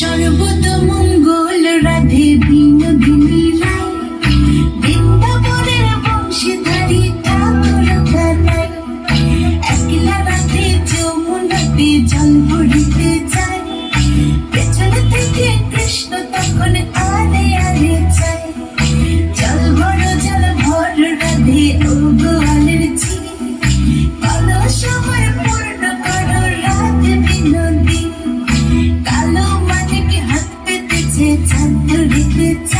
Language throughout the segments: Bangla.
সর্বতমঙ্গল i'm Tak to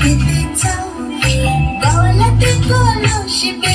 খেতে চাও গলাতে কলস বে